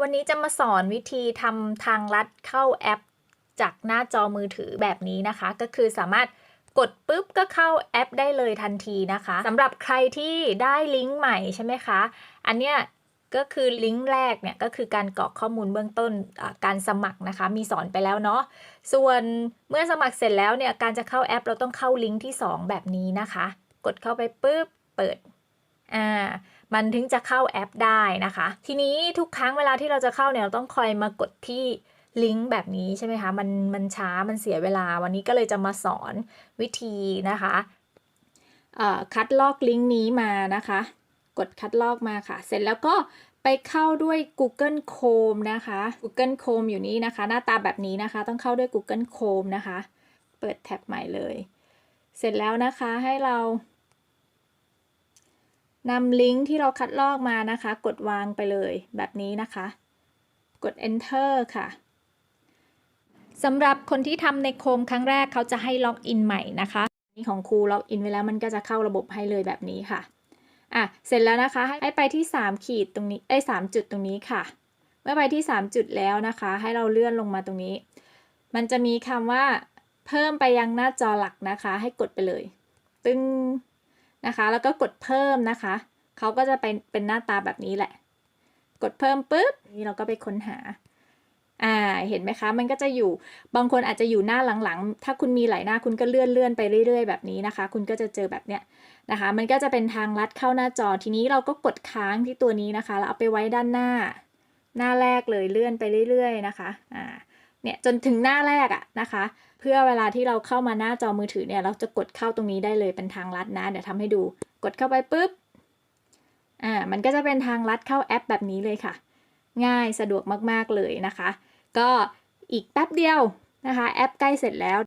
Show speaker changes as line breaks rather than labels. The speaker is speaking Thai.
วันนี้จะมาสอนวิธีทำทางลัดเข้าแอป จากหน้าจอมือถือแบบนี้นะคะ ก็คือสามารถกดปุ๊บก็เข้าแอปได้เลยทันทีนะคะสำหรับใครที่ได้ลิงก์ใหม่ใช่ไหมคะ อันเนี้ยก็คือลิงก์แรกเนี่ยก็คือการกรอกข้อมูลเบื้องต้นการสมัครนะคะ มีสอนไปแล้วเนาะส่วนเมื่อสมัครเสร็จแล้วเนี่ยการจะเข้าแอป เราต้องเข้าลิงก์ที่ 2 แบบนี้นะคะ กดเข้าไปปุ๊บเปิด อ่ามันถึงจะเข้าแอปได้นะคะ ทีนี้ทุกครั้งเวลาที่เราจะเข้าเนี่ยเราต้องคอยมากดที่ลิงก์แบบนี้ใช่ไหมคะ มันมันช้ามันเสียเวลาวันนี้ก็เลยจะมาสอนวิธีนะคะเอ่อคัดลอกลิงก์นี้มานะคะ กดคัดลอกมาค่ะ เสร็จแล้วก็ไปเข้าด้วย Google Chrome นะคะ Google Chrome อยู่นี้นะคะ หน้าตาแบบนี้นะคะ ต้องเข้าด้วย Google Chrome นะคะ เปิดแท็บใหม่เลย เสร็จแล้วนะคะให้เรา นำลิงก์ที่เราคัดลอกมานะคะ กดวางไปเลยแบบนี้นะคะ กด enter ค่ะสำหรับคนที่ทำในโคมครั้งแรกเขาจะให้ล็อกอินใหม่นะคะนี่ของครูล็อกอินไว้แล้วมันก็จะเข้าระบบให้เลยแบบนี้ค่ะอะ เสร็จแล้วนะคะให้ไปที่ 3 ขีดตรงนี้เอ้ยสจุดตรงนี้ค่ะ เมื่อไปที่ 3 จุดแล้วนะคะ ให้เราเลื่อนลงมาตรงนี้ มันจะมีคำว่า เพิ่มไปยังหน้าจอหลักนะคะ ให้กดไปเลย ตึ้ง นะคะ แล้วก็กดเพิ่มนะคะเขาก็จะเป็นเป็นหน้าตาแบบนี้แหละ กดเพิ่มปุ๊บนี่เราก็ไปค้นหาอ่าเห็นไหมคะ มันก็จะอยู่บางคนอาจจะอยู่หน้าหลังๆ ถ้าคุณมีหลายหน้าคุณก็เลื่อนเลื่อนไปเรื่อยๆ แบบนี้นะคะ คุณก็จะเจอแบบเนี้ยนะคะ มันก็จะเป็นทางลัดเข้าหน้าจอทีนี้เราก็กดค้างที่ตัวนี้นะคะแล้วเอาไปไว้ด้านหน้า หน้าแรกเลยเลื่อนไปเรื่อย ๆ นะคะอ่า เนี่ยจนถึงหน้าแรกอะนะคะ เพื่อเวลาที่เราเข้ามาหน้าจอมือถือเนี่ยเราจะกดเข้าตรงนี้ได้เลยเป็นทางลัดนะเดี๋ยวทำให้ดูกดเข้าไปปุ๊บอ่ามันก็จะเป็นทางลัดเข้าแอปแบบนี้เลยค่ะ ง่ายสะดวกมากๆเลยนะคะ ก็อีกแป๊บเดียวนะคะ แอปใกล้เสร็จแล้ว